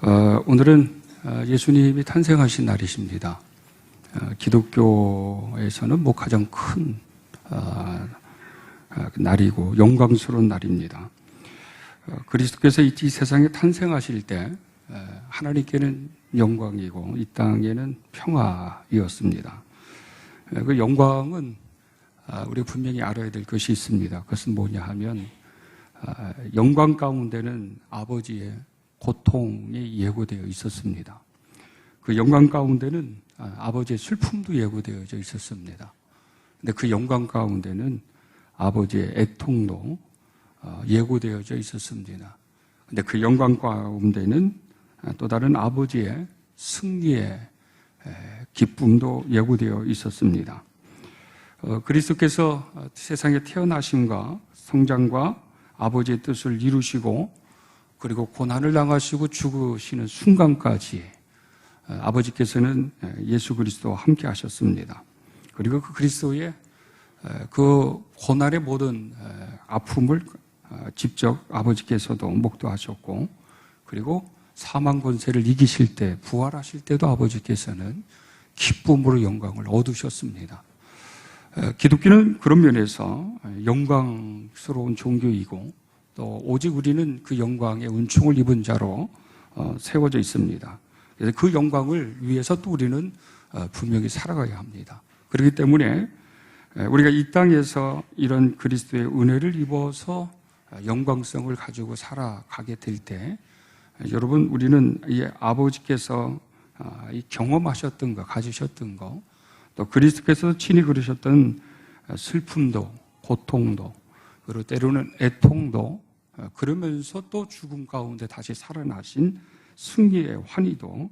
어, 오늘은 어, 예수님이 탄생하신 날이십니다. 어, 기독교에서는 뭐 가장 큰 어, 어, 날이고 영광스러운 날입니다. 어, 그리스도께서 이, 이 세상에 탄생하실 때 에, 하나님께는 영광이고 이 땅에는 평화이었습니다. 에, 그 영광은 아, 우리 분명히 알아야 될 것이 있습니다. 그것은 뭐냐 하면 아, 영광 가운데는 아버지의 고통이 예고되어 있었습니다. 그 영광 가운데는 아, 아버지의 슬픔도 예고되어져 있었습니다. 근데 그 영광 가운데는 아버지의 애통도 어, 예고되어져 있었습니다. 근데 그 영광 가운데는 아, 또 다른 아버지의 승리의 에, 기쁨도 예고되어 있었습니다. 어, 그리스도께서 세상에 태어나심과 성장과 아버지의 뜻을 이루시고 그리고 고난을 당하시고 죽으시는 순간까지 어, 아버지께서는 예수 그리스도와 함께 하셨습니다. 그리고 그 그리스도의 에, 그 고난의 모든 에, 아픔을 어, 직접 아버지께서도 목도하셨고 그리고 사망 권세를 이기실 때 부활하실 때도 아버지께서는 기쁨으로 영광을 얻으셨습니다. 에, 기독교는 그런 면에서 영광스러운 종교이고 또 오직 우리는 그 영광의 은총을 입은 자로 어, 세워져 있습니다. 그래서 그 영광을 위해서 또 우리는 어, 분명히 살아가야 합니다. 그렇기 때문에 에, 우리가 이 땅에서 이런 그리스도의 은혜를 입어서 어, 영광성을 가지고 살아가게 될 때 여러분 우리는 이 아버지께서 아, 이 경험하셨던 거 가지셨던 거 또 그리스도께서 친히 그러셨던 슬픔도 고통도 그리고 때로는 애통도 어, 그러면서 또 죽음 가운데 다시 살아나신 승리의 환희도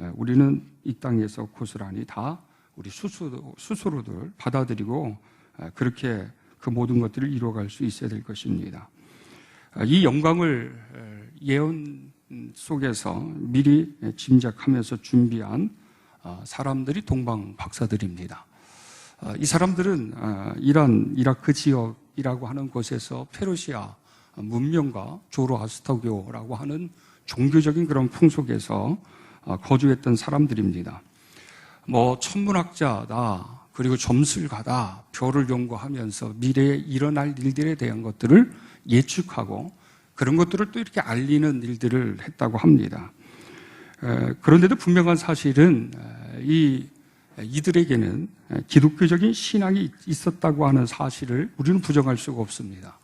에, 우리는 이 땅에서 고스란히 다 우리 스스로, 스스로들 받아들이고 에, 그렇게 그 모든 것들을 이루어갈 수 있어야 될 것입니다. 아, 이 영광을 에, 예언 속에서 미리 짐작하면서 준비한 어, 사람들이 동방 박사들입니다. 어, 이 사람들은 어, 이란 이라크 지역이라고 하는 곳에서 페르시아 문명과 조로아스터교라고 하는 종교적인 그런 풍속에서 거주했던 사람들입니다. 뭐 천문학자다, 그리고 점술가다, 별을 연구하면서 미래에 일어날 일들에 대한 것들을 예측하고 그런 것들을 또 이렇게 알리는 일들을 했다고 합니다. 그런데도 분명한 사실은 이 이들에게는 기독교적인 신앙이 있었다고 하는 사실을 우리는 부정할 수가 없습니다.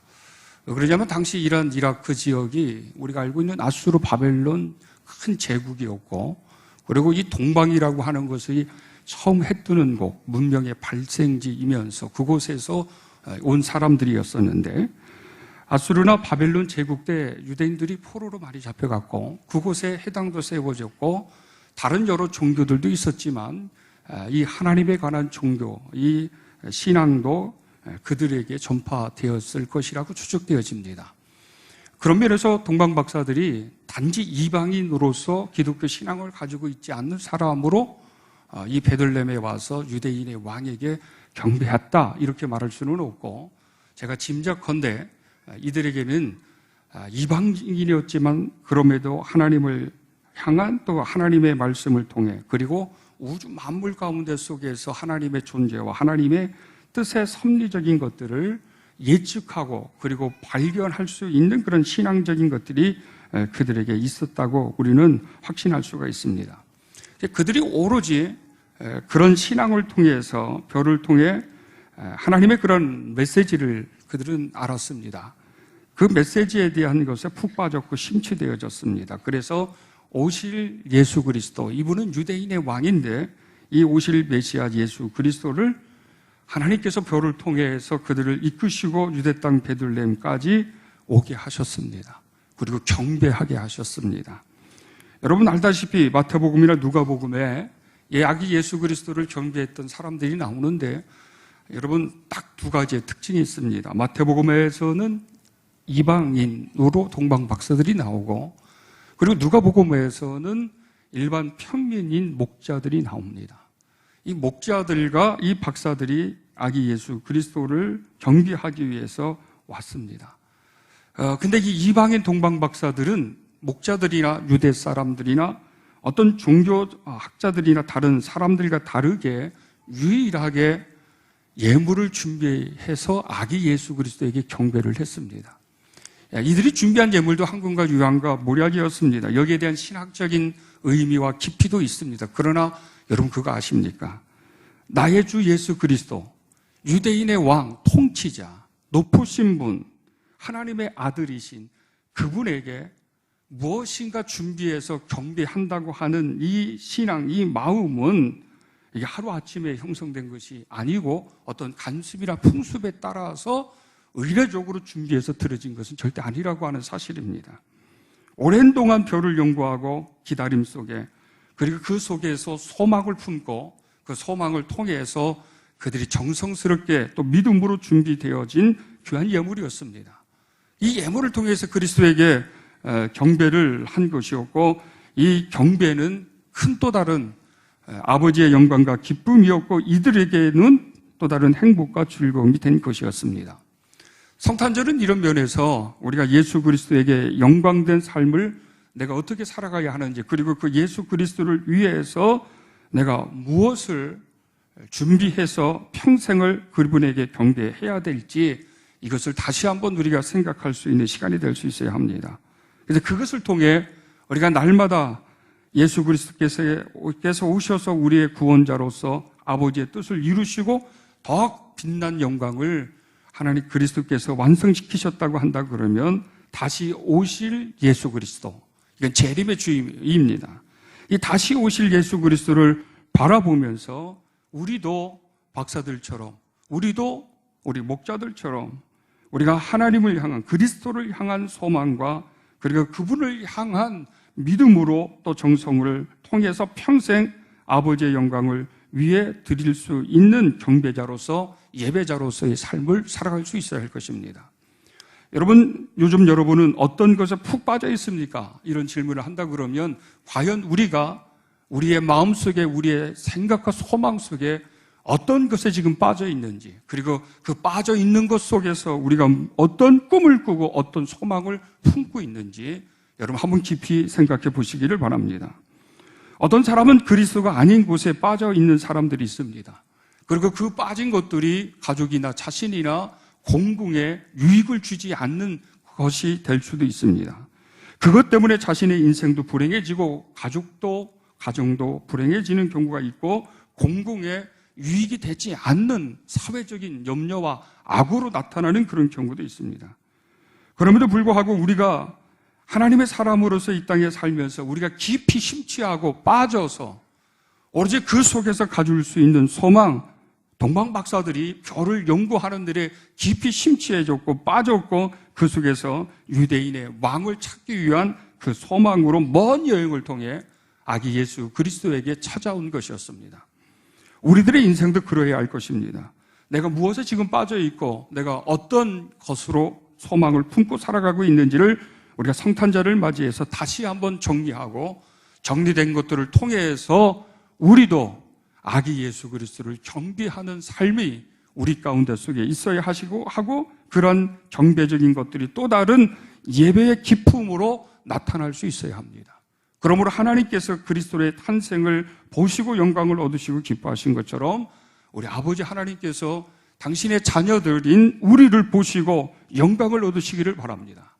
그러냐면 당시 이란 이라크 지역이 우리가 알고 있는 아수르 바벨론 큰 제국이었고 그리고 이 동방이라고 하는 것이 처음 해 뜨는 곳, 문명의 발생지이면서 그곳에서 온 사람들이었었는데 아수르나 바벨론 제국 때 유대인들이 포로로 많이 잡혀갔고 그곳에 해당도 세워졌고 다른 여러 종교들도 있었지만 이 하나님에 관한 종교, 이 신앙도 그들에게 전파되었을 것이라고 추측되어집니다. 그런 면에서 동방 박사들이 단지 이방인으로서 기독교 신앙을 가지고 있지 않는 사람으로 이 베들렘에 와서 유대인의 왕에게 경배했다 이렇게 말할 수는 없고 제가 짐작컨대 이들에게는 이방인이었지만 그럼에도 하나님을 향한 또 하나님의 말씀을 통해 그리고 우주 만물 가운데 속에서 하나님의 존재와 하나님의 뜻의 섭리적인 것들을 예측하고 그리고 발견할 수 있는 그런 신앙적인 것들이 그들에게 있었다고 우리는 확신할 수가 있습니다. 그들이 오로지 그런 신앙을 통해서 별을 통해 하나님의 그런 메시지를 그들은 알았습니다. 그 메시지에 대한 것에 푹 빠졌고 심취되어졌습니다. 그래서 오실 예수 그리스도, 이분은 유대인의 왕인데 이 오실 메시아 예수 그리스도를 하나님께서 별을 통해서 그들을 이끄시고 유대 땅 베들레헴까지 오게 하셨습니다. 그리고 경배하게 하셨습니다. 여러분 알다시피 마태복음이나 누가복음에 아기 예수 그리스도를 경배했던 사람들이 나오는데 여러분 딱 두 가지의 특징이 있습니다. 마태복음에서는 이방인으로 동방 박사들이 나오고 그리고 누가복음에서는 일반 평민인 목자들이 나옵니다. 이 목자들과 이 박사들이 아기 예수 그리스도를 경비하기 위해서 왔습니다. 어, 근데 이 이방인 동방 박사들은 목자들이나 유대 사람들이나 어떤 종교 학자들이나 다른 사람들과 다르게 유일하게 예물을 준비해서 아기 예수 그리스도에게 경배를 했습니다. 이들이 준비한 예물도 황금과 유황과 모략이었습니다. 여기에 대한 신학적인 의미와 깊이도 있습니다. 그러나 여러분 그거 아십니까? 나의 주 예수 그리스도, 유대인의 왕, 통치자, 높으신 분, 하나님의 아들이신 그분에게 무엇인가 준비해서 경배한다고 하는 이 신앙, 이 마음은 이게 하루아침에 형성된 것이 아니고 어떤 간습이나 풍습에 따라서 의례적으로 준비해서 들어진 것은 절대 아니라고 하는 사실입니다. 오랜 동안 별을 연구하고 기다림 속에 그리고 그 속에서 소망을 품고 그 소망을 통해서 그들이 정성스럽게 또 믿음으로 준비되어진 귀한 예물이었습니다. 이 예물을 통해서 그리스도에게 경배를 한 것이었고 이 경배는 큰 또 다른 아버지의 영광과 기쁨이었고 이들에게는 또 다른 행복과 즐거움이 된 것이었습니다. 성탄절은 이런 면에서 우리가 예수 그리스도에게 영광된 삶을 내가 어떻게 살아가야 하는지 그리고 그 예수 그리스도를 위해서 내가 무엇을 준비해서 평생을 그분에게 경배해야 될지 이것을 다시 한번 우리가 생각할 수 있는 시간이 될 수 있어야 합니다. 그래서 그것을 통해 우리가 날마다 예수 그리스도께서 오셔서 우리의 구원자로서 아버지의 뜻을 이루시고 더 빛난 영광을 하나님 그리스도께서 완성시키셨다고 한다 그러면 다시 오실 예수 그리스도 이건 재림의 주의입니다. 이 다시 오실 예수 그리스도를 바라보면서 우리도 박사들처럼 우리도 우리 목자들처럼 우리가 하나님을 향한 그리스도를 향한 소망과 그리고 그분을 향한 믿음으로 또 정성을 통해서 평생 아버지의 영광을 위해 드릴 수 있는 경배자로서 예배자로서의 삶을 살아갈 수 있어야 할 것입니다. 여러분, 요즘 여러분은 어떤 것에 푹 빠져 있습니까? 이런 질문을 한다 그러면 과연 우리가 우리의 마음 속에 우리의 생각과 소망 속에 어떤 것에 지금 빠져 있는지, 그리고 그 빠져 있는 것 속에서 우리가 어떤 꿈을 꾸고 어떤 소망을 품고 있는지 여러분 한번 깊이 생각해 보시기를 바랍니다. 어떤 사람은 그리스도가 아닌 곳에 빠져 있는 사람들이 있습니다. 그리고 그 빠진 것들이 가족이나 자신이나 공궁에 유익을 주지 않는 것이 될 수도 있습니다. 그것 때문에 자신의 인생도 불행해지고 가족도 가정도 불행해지는 경우가 있고 공궁에 유익이 되지 않는 사회적인 염려와 악으로 나타나는 그런 경우도 있습니다. 그럼에도 불구하고 우리가 하나님의 사람으로서 이 땅에 살면서 우리가 깊이 심취하고 빠져서 오로지 그 속에서 가질 수 있는 소망, 동방 박사들이 별을 연구하는 데에 깊이 심취해졌고 빠졌고 그 속에서 유대인의 왕을 찾기 위한 그 소망으로 먼 여행을 통해 아기 예수 그리스도에게 찾아온 것이었습니다. 우리들의 인생도 그러해야 할 것입니다. 내가 무엇에 지금 빠져 있고 내가 어떤 것으로 소망을 품고 살아가고 있는지를 우리가 성탄절을 맞이해서 다시 한번 정리하고 정리된 것들을 통해서 우리도 아기 예수 그리스도를 경배하는 삶이 우리 가운데 속에 있어야 하시고 하고 그런 경배적인 것들이 또 다른 예배의 기품으로 나타날 수 있어야 합니다. 그러므로 하나님께서 그리스도의 탄생을 보시고 영광을 얻으시고 기뻐하신 것처럼 우리 아버지 하나님께서 당신의 자녀들인 우리를 보시고 영광을 얻으시기를 바랍니다.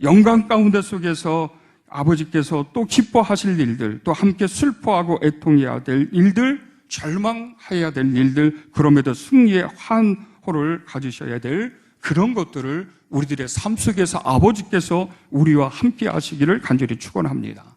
영광 가운데 속에서 아버지께서 또 기뻐하실 일들, 또 함께 슬퍼하고 애통해야 될 일들, 절망해야 될 일들, 그럼에도 승리의 환호를 가지셔야 될 그런 것들을 우리들의 삶 속에서 아버지께서 우리와 함께 하시기를 간절히 축원합니다.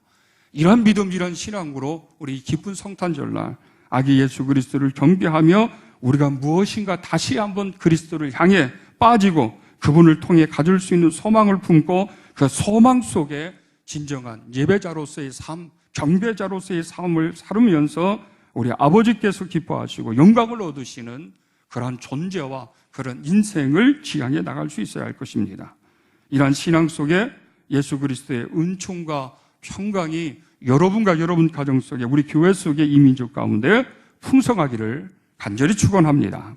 이러한 믿음, 이러한 신앙으로 우리 기쁜 성탄절날 아기 예수 그리스도를 경배하며 우리가 무엇인가 다시 한번 그리스도를 향해 빠지고 그분을 통해 가질 수 있는 소망을 품고 그 소망 속에 진정한 예배자로서의 삶, 경배자로서의 삶을 살으면서 우리 아버지께서 기뻐하시고 영광을 얻으시는 그러한 존재와 그런 인생을 지향해 나갈 수 있어야 할 것입니다. 이러한 신앙 속에 예수 그리스도의 은총과 평강이 여러분과 여러분 가정 속에 우리 교회 속에 이민족 가운데 풍성하기를 간절히 축원합니다.